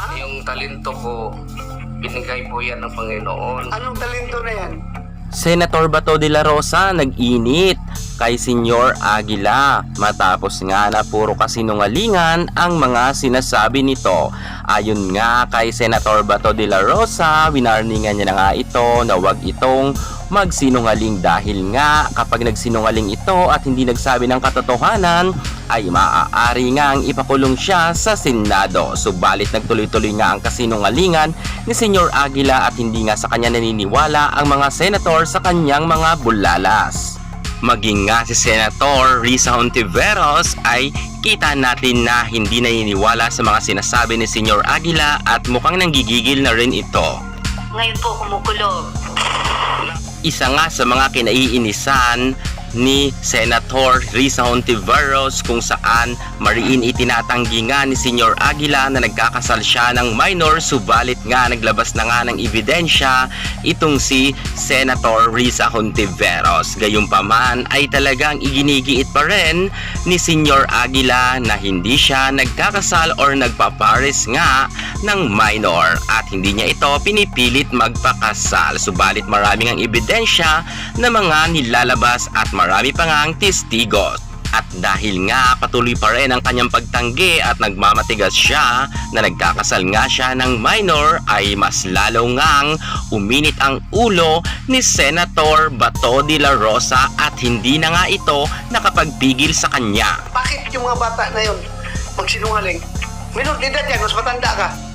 Yung talento ko, binigay po yan ng Panginoon. Anong talento na yan? Senator Bato de la Rosa nag-init kay Senyor Aguila matapos nga na puro kasinungalingan ang mga sinasabi nito. Ayon nga kay Senator Bato de la Rosa, winarningan niya na nga ito na wag itong magsinungaling dahil nga kapag nagsinungaling ito at hindi nagsabi ng katotohanan ay maaari nga ang ipakulong siya sa Senado. Subalit nagtuloy-tuloy nga ang kasinungalingan ni Senyor Aguila at hindi nga sa kanya naniniwala ang mga senator sa kanyang mga bulalas. Maging nga si Senator Risa Hontiveros ay kita natin na hindi naniniwala sa mga sinasabi ni Senyor Aguila at mukhang nanggigigil na rin ito. Ngayon po kumukulong. Isa nga sa mga kinaiinisan ni Senator Risa Hontiveros kung saan mariin itinatanggi nga ni Senyor Aguila na nagkakasal siya ng minor subalit nga naglabas na nga ng ebidensya itong si Senator Risa Hontiveros. Gayunpaman ay talagang iginigiit pa rin ni Senyor Aguila na hindi siya nagkakasal or nagpapares nga ng minor at hindi niya ito pinipilit magpakasal. Subalit marami ang ebidensya na mga nilalabas at marami pa nga ang testigos. At dahil nga patuloy pa rin ang kanyang pagtanggi at nagmamatigas siya na nagkakasal nga siya ng minor ay mas lalo ngang uminit ang ulo ni Senator Bato de la Rosa at hindi na nga ito nakapagpigil sa kanya. Bakit yung mga bata na yun magsinungaling? Minor de edad yan, mas matanda ka.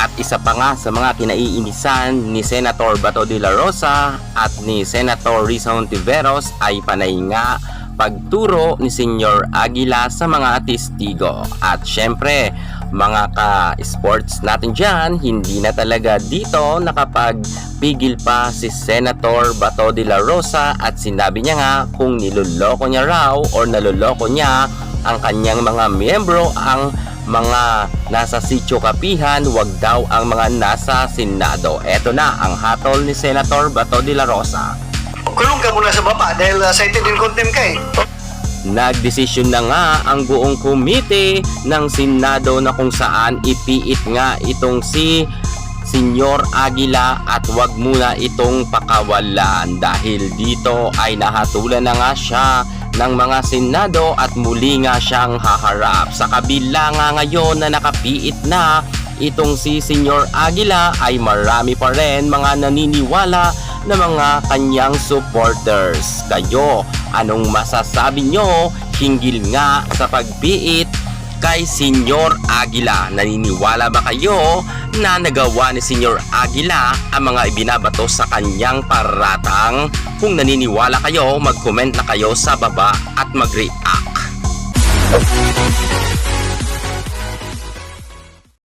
At isa pa nga sa mga kinaiinisan ni Senator Bato de la Rosa at ni Senator Risa Hontiveros ay panay nga pagturo ni Senyor Aguila sa mga testigo. At syempre, mga ka-sports natin dyan, hindi na talaga dito nakapagpigil pa si Senator Bato de la Rosa at sinabi niya nga kung niloloko niya raw or naloloko niya ang kanyang mga miyembro ang mga nasa sityo kapihan, wag daw ang mga nasa Senado. Eto na ang hatol ni Senator Bato de la Rosa. Kulong ka muna sa baba dahil uh, cited in contempt ka eh. Nagdesisyon na nga ang buong komite ng Senado na kung saan ipiit nga itong si Senyor Aguila at wag muna itong pakawalan dahil dito ay nahatulan na nga siya ng mga Senado at muli nga siyang haharap. Sa kabila nga ngayon na nakapiit na itong si Senyor Aguila ay marami pa rin mga naniniwala na mga kanyang supporters. Kayo, anong masasabi nyo hinggil nga sa pagpiit kay Senyor Aguila. Naniniwala ba kayo na nagawa ni Senyor Aguila ang mga ibinabato sa kanyang paratang? Kung naniniwala kayo, mag-comment na kayo sa baba at mag-react.